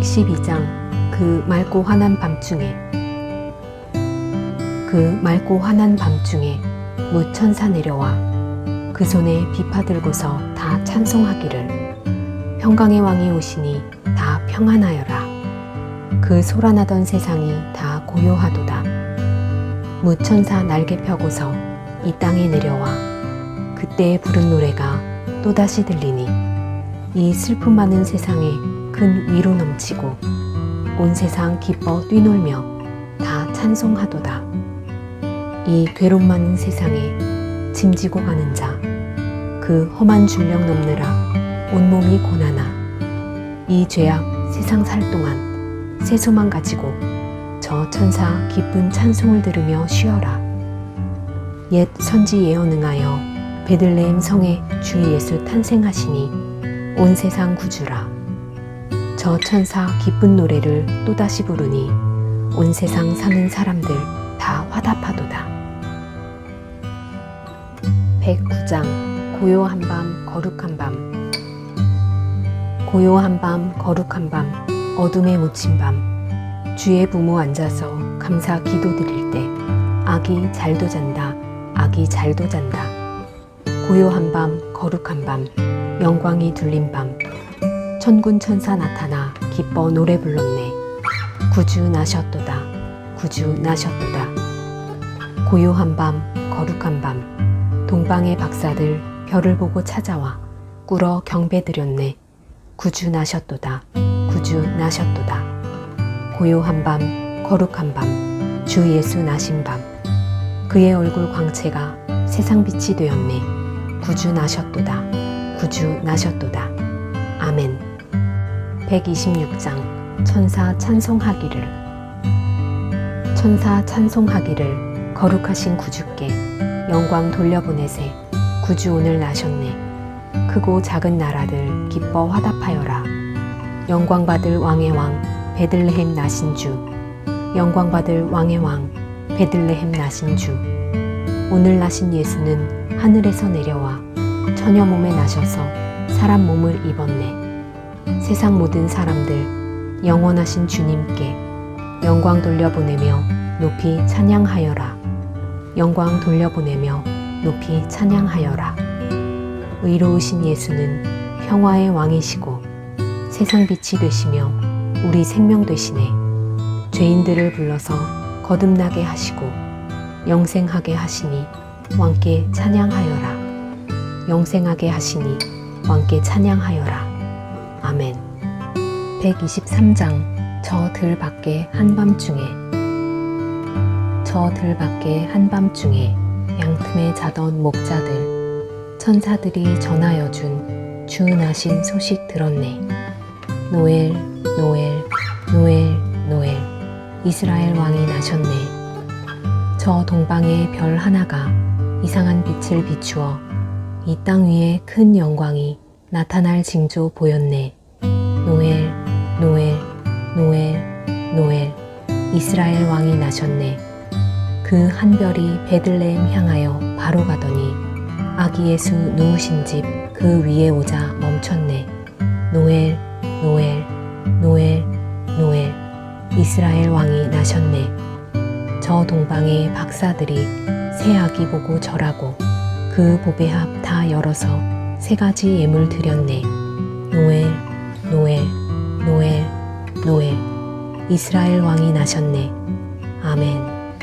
112장 그 맑고 환한 밤중에. 그 맑고 환한 밤중에 무 천사 내려와 그 손에 비파 들고서 다 찬송하기를. 평강의 왕이 오시니 다 평안하여라. 그 소란하던 세상이 다 고요하도다. 무 천사 날개 펴고서 이 땅에 내려와 그때에 부른 노래가 또다시 들리니 이 슬픔 많은 세상에 큰 위로 넘치고 온 세상 기뻐 뛰놀며 다 찬송하도다. 이 괴로움 많은 세상에 짐지고 가는 자, 그 험한 줄령 넘느라 온몸이 고나나 이 죄악 세상 살 동안 세소만 가지고 저 천사 기쁜 찬송을 들으며 쉬어라. 옛 선지 예언 응하여 베들레헴 성에 주 예수 탄생하시니 온 세상 구주라. 저 천사 기쁜 노래를 또다시 부르니 온 세상 사는 사람들 다 화답하도다. 109장 고요한 밤 거룩한 밤. 고요한 밤 거룩한 밤 어둠에 묻힌 밤. 주의 부모 앉아서 감사 기도 드릴 때 아기 잘도 잔다 아기 잘도 잔다. 고요한 밤 거룩한 밤. 영광이 둘린 밤 천군 천사 나타나 기뻐 노래 불렀네. 구주 나셨도다. 구주 나셨도다. 고요한 밤 거룩한 밤. 동방의 박사들 별을 보고 찾아와 꿇어 경배 드렸네. 구주 나셨도다. 구주 나셨도다. 고요한 밤 거룩한 밤. 주 예수 나신 밤. 그의 얼굴 광채가 세상 빛이 되었네. 구주 나셨도다. 구주 나셨도다. 아멘 126장 천사 찬송하기를. 천사 찬송하기를 거룩하신 구주께 영광 돌려보내세. 구주 오늘 나셨네. 크고 작은 나라들 기뻐 화답하여라. 영광 받을 왕의 왕 베들레헴 나신 주. 영광 받을 왕의 왕 베들레헴 나신 주. 오늘 나신 예수는 하늘에서 내려와 처녀 몸에 나셔서 사람 몸을 입었네 세상 모든 사람들 영원하신 주님께 영광 돌려보내며 높이 찬양하여라. 영광 돌려보내며 높이 찬양하여라. 의로우신 예수는 평화의 왕이시고 세상 빛이 되시며 우리 생명 되시네. 죄인들을 불러서 거듭나게 하시고 영생하게 하시니 왕께 찬양하여라. 영생하게 하시니 왕께 찬양하여라. 아멘 123장 저 들 밖에 한밤중에. 저 들 밖에 한밤중에 양틈에 자던 목자들 천사들이 전하여 준주 나신 소식 들었네. 노엘 노엘 노엘 노엘 이스라엘 왕이 나셨네. 저 동방의 별 하나가 이상한 빛을 비추어 이 땅 위에 큰 영광이 나타날 징조 보였네. 노엘 노엘 노엘 노엘. 이스라엘 왕이 나셨네. 그 한 별이 베들레헴 향하여 바로 가더니 아기 예수 누우신 집 그 위에 오자 멈췄네. 노엘 노엘 노엘 노엘. 이스라엘 왕이 나셨네. 저 동방의 박사들이 새 아기 보고 절하고 그 보배합 다 열어서 세 가지 예물 드렸네. 노엘 노엘 노엘 노엘. 이스라엘 왕이 나셨네. 아멘.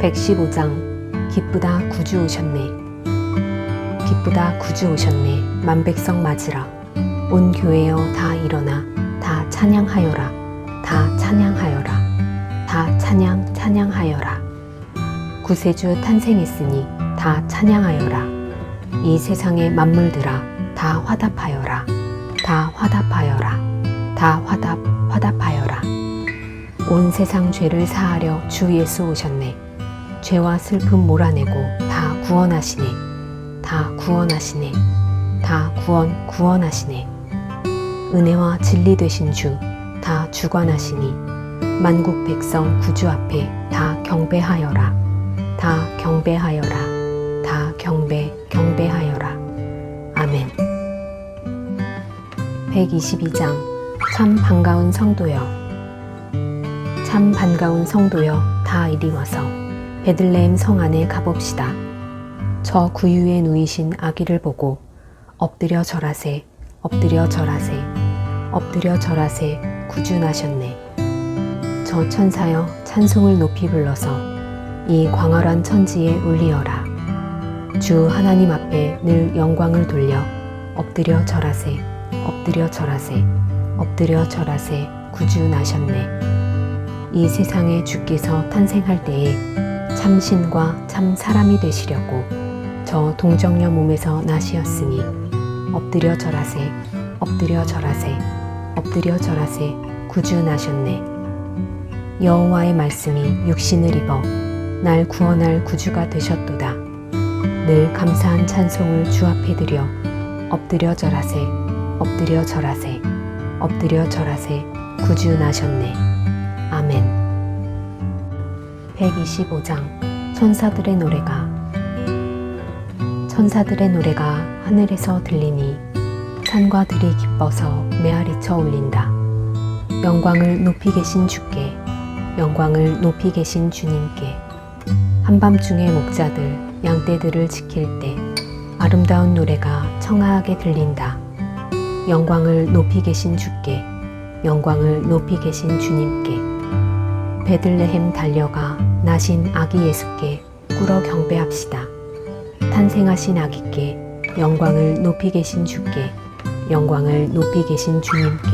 115장. 기쁘다 구주 오셨네. 기쁘다 구주 오셨네. 만백성 맞으라. 온 교회여 다 일어나. 다 찬양하여라. 다 찬양하여라. 다 찬양 찬양하여라. 구세주 탄생했으니 다 찬양하여라. 이 세상의 만물들아 다 화답하여라. 다 화답하여라 다 화답 화답하여라. 온 세상 죄를 사하려 주 예수 오셨네. 죄와 슬픔 몰아내고 다 구원하시네. 다 구원하시네. 다 구원 구원하시네. 은혜와 진리 되신 주 다 주관하시니 만국 백성 구주 앞에 다 경배하여라. 다 경배하여라. 다 경배 경배하여라. 아멘. 122장 참 반가운 성도여 참 반가운 성도여 다 이리 와서 베들레헴 성 안에 가봅시다. 저 구유에 누이신 아기를 보고 엎드려 절하세 엎드려 절하세 엎드려 절하세 구준하셨네. 저 천사여 찬송을 높이 불러서 이 광활한 천지에 울리어라. 주 하나님 앞에 늘 영광을 돌려 엎드려 절하세 엎드려 절하세 엎드려 절하세 구준하셨네. 이 세상에 주께서 탄생할 때에 참 신과 참 사람이 되시려고 저 동정녀 몸에서 나시었으니 엎드려 절하세 엎드려 절하세 엎드려 절하세 구준하셨네. 여호와의 말씀이 육신을 입어 날 구원할 구주가 되셨도다. 늘 감사한 찬송을 주 앞에 드려 엎드려 절하세 엎드려 절하세 엎드려 절하세 구준하셨네. 아멘. 125장 천사들의 노래가 천사들의 노래가 하늘에서 들리니 산과 들이 기뻐서 메아리쳐 울린다. 영광을 높이 계신 주께 영광을 높이 계신 주님께 한밤중에 목자들 양떼들을 지킬 때 아름다운 노래가 청아하게 들린다. 영광을 높이 계신 주께 영광을 높이 계신 주님께. 베들레헴 달려가 나신 아기 예수께 꿇어 경배합시다. 탄생하신 아기께 영광을 높이 계신 주께 영광을 높이 계신 주님께.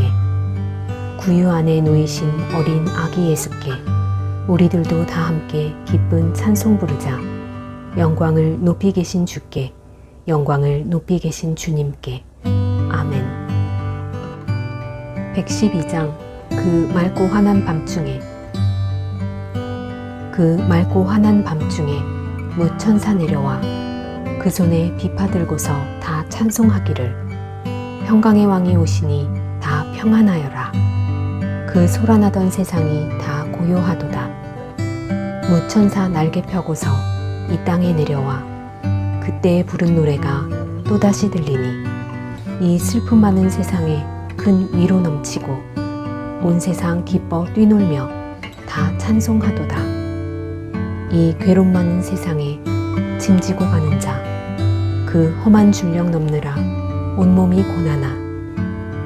구유 안에 누이신 어린 아기 예수께 우리들도 다 함께 기쁜 찬송 부르자. 영광을 높이 계신 주께 영광을 높이 계신 주님께 아멘. 112장 그 맑고 환한 밤중에. 그 맑고 환한 밤중에 무천사 내려와 그 손에 비파 들고서 다 찬송하기를. 평강의 왕이 오시니 다 평안하여라. 그 소란하던 세상이 다 고요하도다. 무천사 날개 펴고서 이 땅에 내려와 그때의 부른 노래가 또다시 들리니 이 슬픔 많은 세상에 큰 위로 넘치고 온 세상 기뻐 뛰놀며 다 찬송하도다. 이 괴로움 많은 세상에 짐지고 가는 자 그 험한 줄령 넘느라 온몸이 고나나.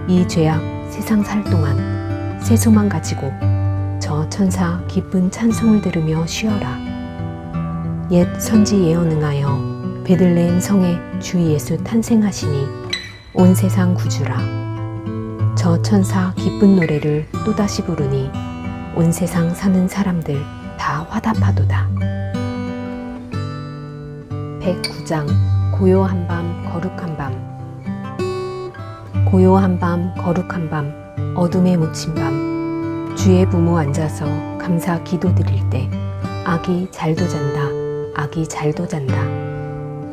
이 죄악 세상 살 동안 세소만 가지고 저 천사 기쁜 찬송을 들으며 쉬어라. 옛 선지 예언 응하여 베들레헴 성에 주 예수 탄생하시니 온 세상 구주라. 저 천사 기쁜 노래를 또다시 부르니 온 세상 사는 사람들 다 화답하도다. 109장 고요한 밤 거룩한 밤. 고요한 밤 거룩한 밤 어둠에 묻힌 밤. 주의 부모 앉아서 감사 기도 드릴 때 아기 잘도 잔다 아기 잘도 잔다.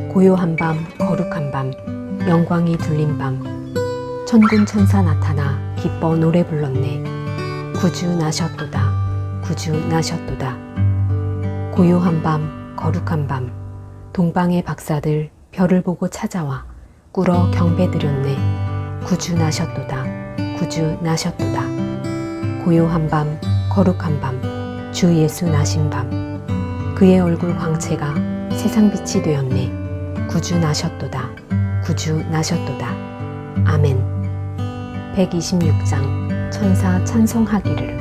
고요한 밤 거룩한 밤 영광이 둘린 밤. 천군 천사 나타나 기뻐 노래 불렀네. 구주 나셨도다. 구주 나셨도다. 고요한 밤 거룩한 밤. 동방의 박사들 별을 보고 찾아와 꿇어 경배 드렸네. 구주 나셨도다. 구주 나셨도다. 고요한 밤 거룩한 밤. 주 예수 나신 밤. 그의 얼굴 광채가 세상 빛이 되었네. 구주 나셨도다 구주 나셨도다. 아멘. 126장 천사 찬송하기를.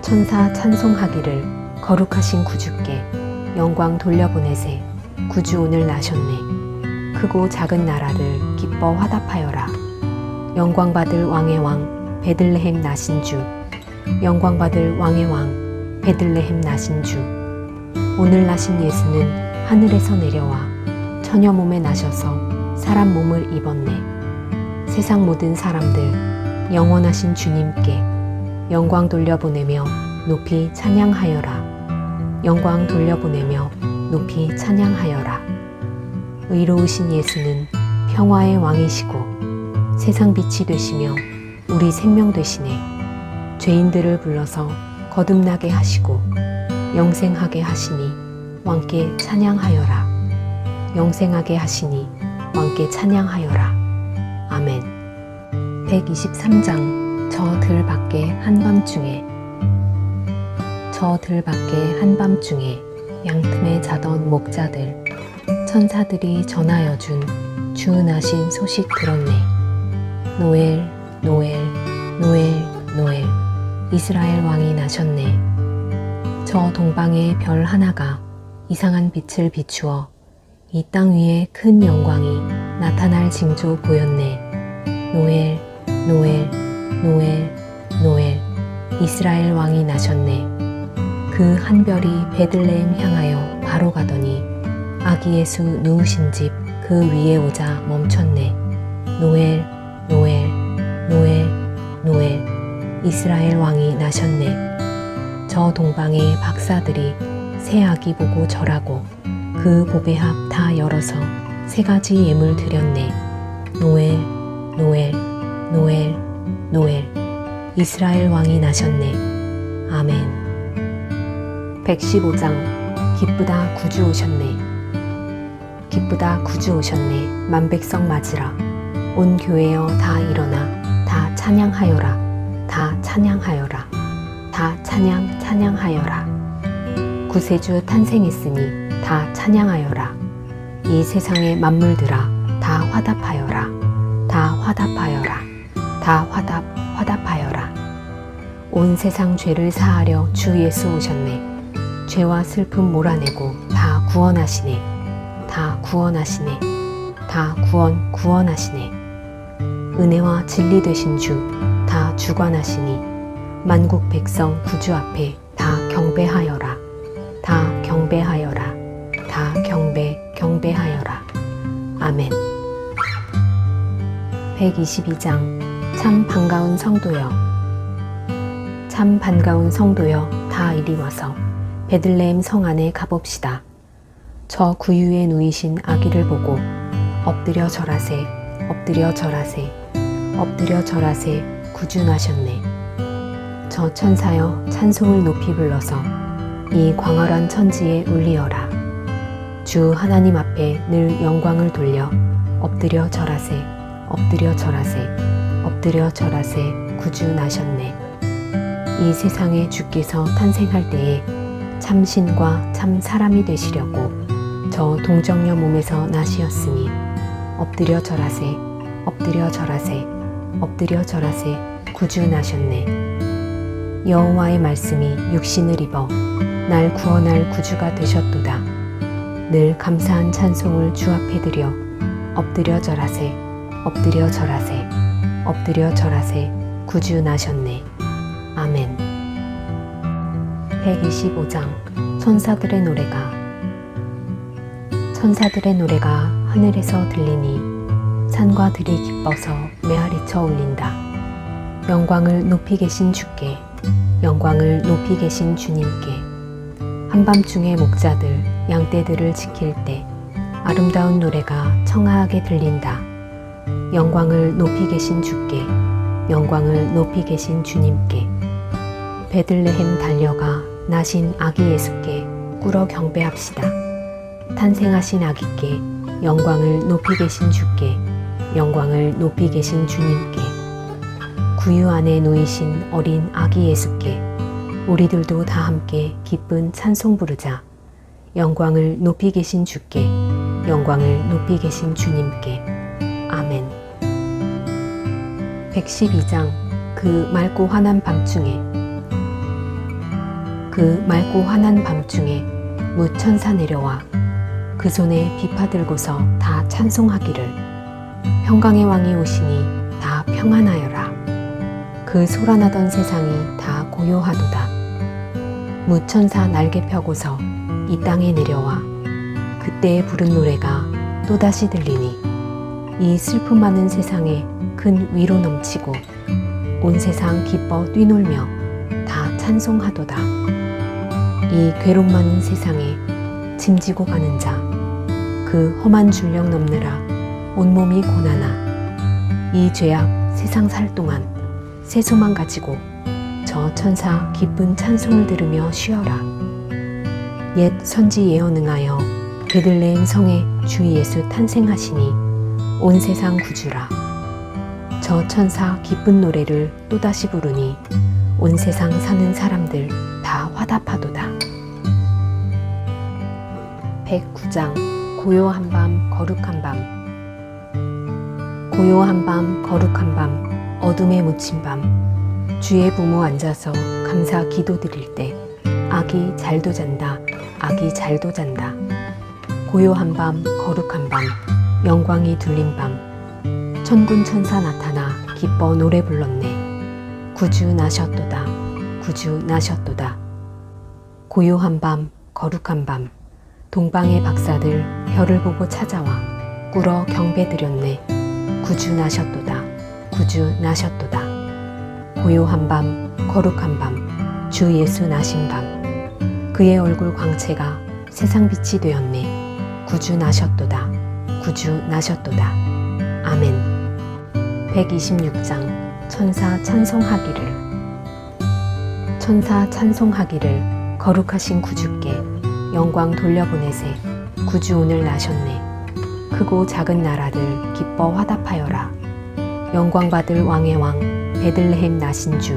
천사 찬송하기를 거룩하신 구주께 영광 돌려보내세. 구주 오늘 나셨네. 크고 작은 나라들 기뻐 화답하여라. 영광 받을 왕의 왕 베들레헴 나신 주. 영광 받을 왕의 왕 베들레헴 나신 주. 오늘 나신 예수는 하늘에서 내려와 처녀 몸에 나셔서 사람 몸을 입었네. 세상 모든 사람들 영원하신 주님께 영광 돌려보내며 높이 찬양하여라. 영광 돌려보내며 높이 찬양하여라. 의로우신 예수는 평화의 왕이시고 세상 빛이 되시며 우리 생명 되시네. 죄인들을 불러서 거듭나게 하시고 영생하게 하시니 왕께 찬양하여라 영생하게 하시니 왕께 찬양하여라. 아멘. 123장 저 들 밖에 한밤중에. 저 들 밖에 한밤중에 양틈에 자던 목자들 천사들이 전하여 준 주은하신 소식 들었네. 노엘 노엘 노엘 노엘. 이스라엘 왕이 나셨네. 저 동방의 별 하나가 이상한 빛을 비추어 이 땅 위에 큰 영광이 나타날 징조 보였네. 노엘 노엘 노엘 노엘 이스라엘 왕이 나셨네. 그 한 별이 베들레헴 향하여 바로 가더니 아기 예수 누우신 집 그 위에 오자 멈췄네. 노엘 노엘 노엘 노엘 이스라엘 왕이 나셨네. 저 동방의 박사들이 새 아기 보고 절하고 그 보배합 다 열어서 세 가지 예물 드렸네. 노엘 노엘 노엘 노엘. 이스라엘 왕이 나셨네. 아멘. 115장. 기쁘다 구주 오셨네. 기쁘다 구주 오셨네. 만백성 맞으라. 온 교회여 다 일어나. 다 찬양하여라. 다 찬양하여라. 다 찬양 찬양하여라. 구세주 탄생했으니 다 찬양하여라. 이 세상의 만물들아 다 화답하여라. 다 화답하여라. 다 화답 화답하여라. 온 세상 죄를 사하려 주 예수 오셨네. 죄와 슬픔 몰아내고 다 구원하시네. 다 구원하시네. 다 구원 구원하시네. 은혜와 진리 되신 주 다 주관하시니 만국 백성 구주 앞에 다 경배하여라. 다 경배하여라. 다 경배 경배하여라. 아멘. 122장. 참 반가운 성도여. 참 반가운 성도여 다 이리 와서 베들레헴 성 안에 가봅시다. 저 구유에 누이신 아기를 보고 엎드려 절하세 엎드려 절하세 엎드려 절하세 구준하셨네. 저 천사여 찬송을 높이 불러서 이 광활한 천지에 울리어라 주 하나님 앞에 늘 영광을 돌려 엎드려 절하세 엎드려 절하세 엎드려 절하세 구준하셨네. 이 세상에 주께서 탄생할 때에 참 신과 참 사람이 되시려고 저 동정녀 몸에서 나시었으니 엎드려 절하세 엎드려 절하세 엎드려 절하세 구주 나셨네. 여호와의 말씀이 육신을 입어 날 구원할 구주가 되셨도다 늘 감사한 찬송을 주 앞에 드려. 엎드려 절하세 엎드려 절하세 엎드려 절하세 구주 나셨네. 아멘. 125장 천사들의 노래가. 천사들의 노래가 하늘에서 들리니 산과 들이 기뻐서 메아리쳐 울린다. 영광을 높이 계신 주께, 영광을 높이 계신 주님께, 한밤중에 목자들, 양떼들을 지킬 때 아름다운 노래가 청아하게 들린다. 영광을 높이 계신 주께, 영광을 높이 계신 주님께, 베들레헴 달려가 나신 아기 예수께 꿇어 경배합시다. 탄생하신 아기께 영광을 높이 계신 주께 영광을 높이 계신 주님께 구유 안에 놓이신 어린 아기 예수께 우리들도 다 함께 기쁜 찬송 부르자 영광을 높이 계신 주께 영광을 높이 계신 주님께. 아멘. 112장 그 맑고 환한 밤중에 그 맑고 환한 밤중에 무천사 내려와 그 손에 비파 들고서 다 찬송하기를. 평강의 왕이 오시니 다 평안하여라. 그 소란하던 세상이 다 고요하도다. 무천사 날개 펴고서 이 땅에 내려와 그때의 부른 노래가 또다시 들리니 이 슬픔 많은 세상에 큰 위로 넘치고 온 세상 기뻐 뛰놀며 다 찬송하도다. 이 괴롭 많은 세상에 짐지고 가는 자 그 험한 줄령 넘느라 온몸이 고나나 이 죄악 세상 살 동안 세소만 가지고 저 천사 기쁜 찬송을 들으며 쉬어라 옛 선지 예언 응하여 베들레헴 성에 주 예수 탄생하시니 온 세상 구주라. 저 천사 기쁜 노래를 또다시 부르니 온 세상 사는 사람들 다 화답하도다. 109장 고요한 밤 거룩한 밤. 고요한 밤 거룩한 밤 어둠에 묻힌 밤. 주의 부모 앉아서 감사 기도 드릴 때 아기 잘도 잔다 아기 잘도 잔다. 고요한 밤 거룩한 밤 영광이 둘린 밤. 천군 천사 나타나 기뻐 노래 불렀네. 구주 나셨도다. 구주 나셨도다. 고요한 밤 거룩한 밤. 동방의 박사들 별을 보고 찾아와 꿇어 경배 드렸네. 구주 나셨도다. 구주 나셨도다. 고요한 밤 거룩한 밤. 주 예수 나신 밤 그의 얼굴 광채가 세상 빛이 되었네. 구주 나셨도다. 구주 나셨도다. 아멘. 126장 천사 찬송하기를. 천사 찬송하기를 거룩하신 구주께 영광 돌려보내세. 구주 오늘 나셨네. 크고 작은 나라들 기뻐 화답하여라. 영광 받을 왕의 왕 베들레헴 나신 주.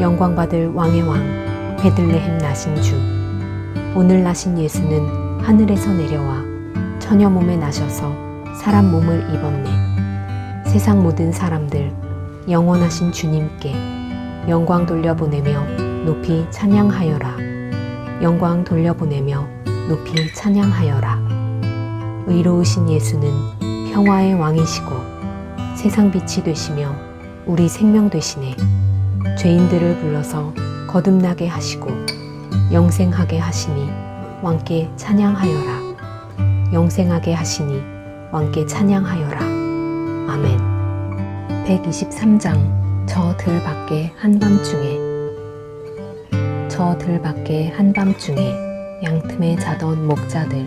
영광 받을 왕의 왕 베들레헴 나신 주 오늘 나신 예수는 하늘에서 내려와 처녀 몸에 나셔서 사람 몸을 입었네. 세상 모든 사람들 영원하신 주님께 영광 돌려보내며 높이 찬양하여라. 영광 돌려보내며 높이 찬양하여라. 의로우신 예수는 평화의 왕이시고 세상 빛이 되시며 우리 생명 되시네. 죄인들을 불러서 거듭나게 하시고 영생하게 하시니 왕께 찬양하여라. 영생하게 하시니 왕께 찬양하여라. 아멘. 123장 저 들 밖에 한밤중에. 저 들 밖에 한밤중에 양틈에 자던 목자들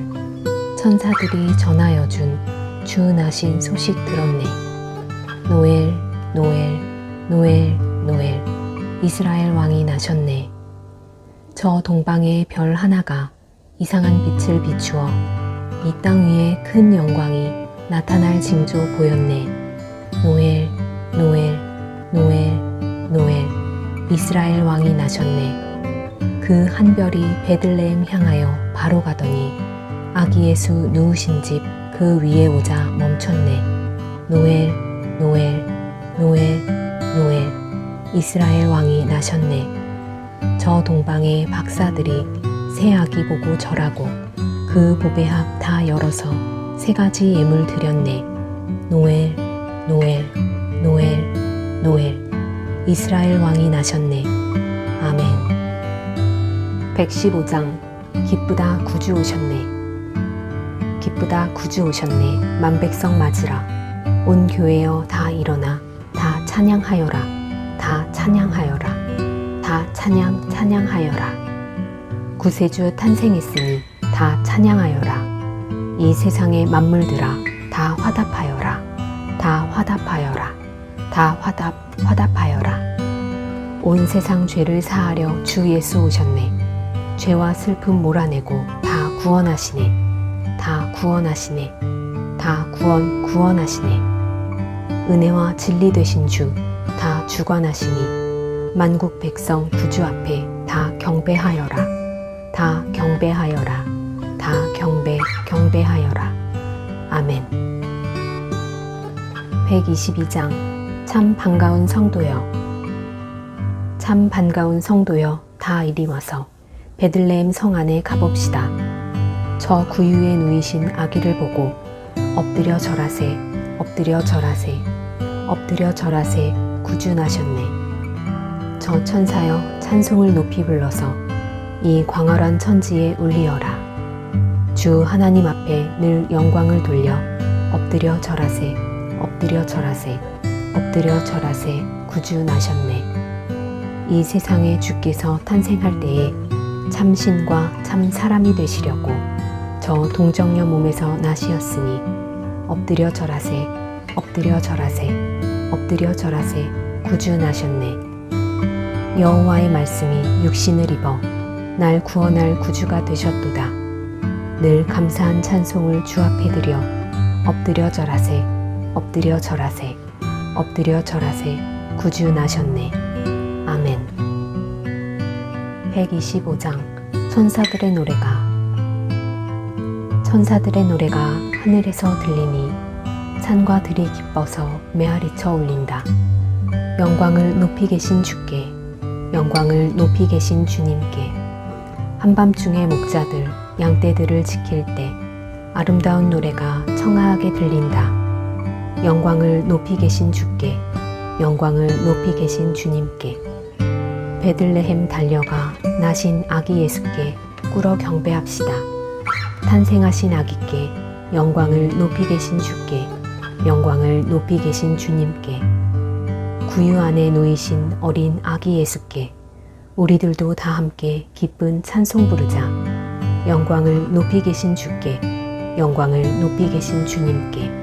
천사들이 전하여 준주 나신 소식 들었네. 노엘 노엘 노엘 노엘 이스라엘 왕이 나셨네. 저 동방의 별 하나가 이상한 빛을 비추어 이 땅 위에 큰 영광이 나타날 징조 보였네. 노엘 노엘 노엘 노엘 이스라엘 왕이 나셨네. 그 한 별이 베들레헴 향하여 바로 가더니 아기 예수 누우신 집 그 위에 오자 멈췄네. 노엘 이스라엘 왕이 나셨네. 저 동방의 박사들이 새 아기 보고 절하고 그 보배합 다 열어서 세 가지 예물 드렸네. 노엘 노엘 노엘 노엘. 이스라엘 왕이 나셨네. 아멘. 115장. 기쁘다 구주 오셨네. 기쁘다 구주 오셨네. 만백성 맞으라. 온 교회여 다 일어나 다 찬양하여라. 다 찬양하여라. 다 찬양 찬양하여라. 구세주 탄생했으니 다 찬양하여라. 이 세상의 만물들아 다 화답하여라. 다 화답하여라. 다 화답 화답하여라. 온 세상 죄를 사하려 주 예수 오셨네. 죄와 슬픔 몰아내고 다 구원하시네. 다 구원하시네. 다 구원 구원하시네. 은혜와 진리 되신 주다 주관하시니 만국 백성 구주 앞에 다 경배하여라. 다 경배하여라. 다 경배 경배하여라. 아멘. 122장. 참 반가운 성도여. 참 반가운 성도여 다 이리 와서 베들레헴 성 안에 가봅시다. 저 구유에 누이신 아기를 보고 엎드려 절하세 엎드려 절하세 엎드려 절하세 구준하셨네. 저 천사여 찬송을 높이 불러서 이 광활한 천지에 울리어라. 주 하나님 앞에 늘 영광을 돌려 엎드려 절하세 엎드려 절하세 엎드려 절하세 구준하셨네. 이 세상에 주께서 탄생할 때에 참 신과 참 사람이 되시려고 저 동정녀 몸에서 나시었으니 엎드려 절하세 엎드려 절하세 엎드려 절하세 구주나셨네 여호와의 말씀이 육신을 입어 날 구원할 구주가 되셨도다 늘 감사한 찬송을 주 앞에 드려 엎드려 절하세 엎드려 절하세 엎드려 절하세 구주 나셨네. 아멘. 125장 천사들의 노래가 천사들의 노래가 하늘에서 들리니 산과 들이 기뻐서 메아리쳐 울린다. 영광을 높이 계신 주께 영광을 높이 계신 주님께 한밤중에 목자들 양떼들을 지킬 때 아름다운 노래가 청아하게 들린다. 영광을 높이 계신 주께 영광을 높이 계신 주님께 베들레헴 달려가 나신 아기 예수께 꿇어 경배합시다. 탄생하신 아기께 영광을 높이 계신 주께 영광을 높이 계신 주님께 구유 안에 놓이신 어린 아기 예수께 우리들도 다 함께 기쁜 찬송 부르자. 영광을 높이 계신 주께 영광을 높이 계신 주님께